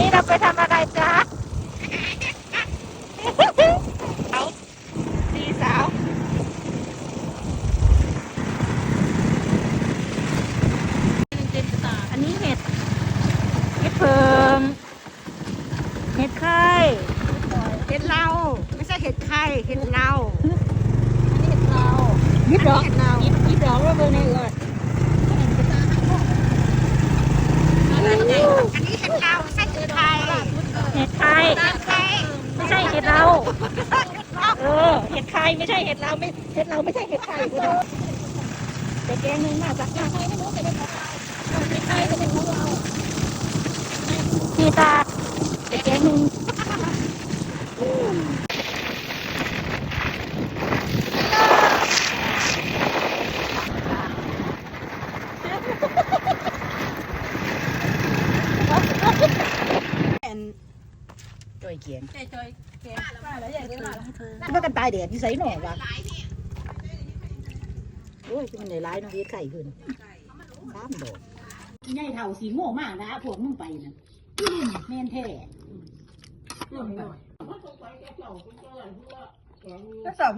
นี้เราไปทำอะไรจ๊ะเอาดีสาว อันนี้เห็ด เห็ดเพิง เห็ดไข่ เห็ดเราไม่ใช่เห็ดไข่ เห็ดเรายิบดอกเห็ดเรายิบยิบดอกแล้วเบอร์นี่เลยอันนี้เห็ดเราไม่ใช่เห็ดไข่ เห็ดไข่ตามไม่ใช่เห็ดเรา เออ เห็ดไข่ไม่ใช่เห็ดเราไม่ เห็ดเราไม่ใช่เห็ดไข่แต่แกนึงมาจากไหนไม่รู้แต่เป็นของเราเห็ดไข่จะเป็นของเราพี่ตาแต่แกนึง จอยเกียงใจจอยแกงว่าแล้วใหญ่เลยว่าให้เธอคิดว่ากันตายแดดที่ใส่หน่อวะโอ้ยมันในร้ายน้องเฮ็ดไข่ขึ้นสามดอกใหญ่เท่าสีโง่มากนะพวกมึงไปนะแม่นแท้ก็สอบ